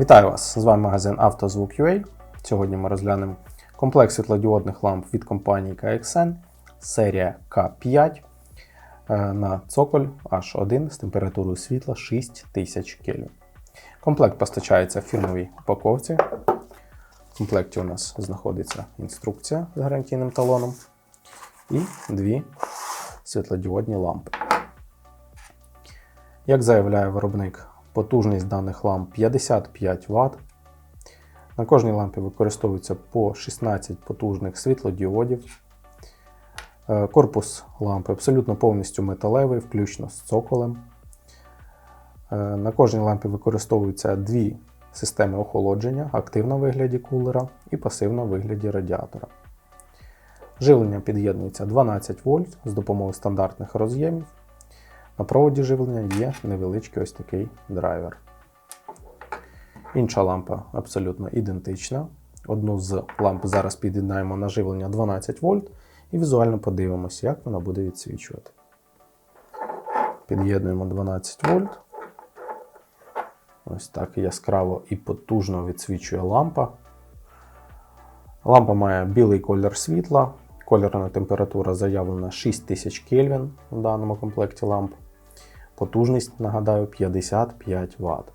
Вітаю вас! З вами магазин «Автозвук.UA». Сьогодні ми розглянемо комплект світлодіодних ламп від компанії KXN, серія K5 е, на цоколь H1 з температурою світла 6000 Кельвін. Комплект постачається в фірмовій упаковці. В комплекті у нас знаходиться інструкція з гарантійним талоном і дві світлодіодні лампи. Як заявляє виробник, потужність даних ламп 55 Вт. На кожній лампі використовується по 16 потужних світлодіодів. Е, Корпус лампи абсолютно повністю металевий, включно з цоколем. Е, На кожній лампі використовуються дві системи охолодження: активна в вигляді кулера і пасивна в вигляді радіатора. Живлення під'єднується 12 вольт з допомогою стандартних роз'ємів. На проводі живлення є невеличкий ось такий драйвер. Інша лампа абсолютно ідентична. Одну з ламп зараз під'єднаємо на живлення 12 вольт і візуально подивимося, як вона буде відсвічувати. Під'єднуємо 12 вольт. Ось так яскраво і потужно відсвічує лампа. Лампа має білий колір світла. Кольорна температура заявлена 6000 Кельвін в даному комплекті ламп. Потужність, нагадаю, 55 Вт.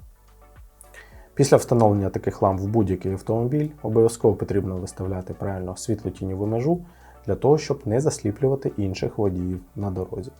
Після встановлення таких ламп в будь-який автомобіль обов'язково потрібно виставляти правильно світло-тіньову межу для того, щоб не засліплювати інших водіїв на дорозі.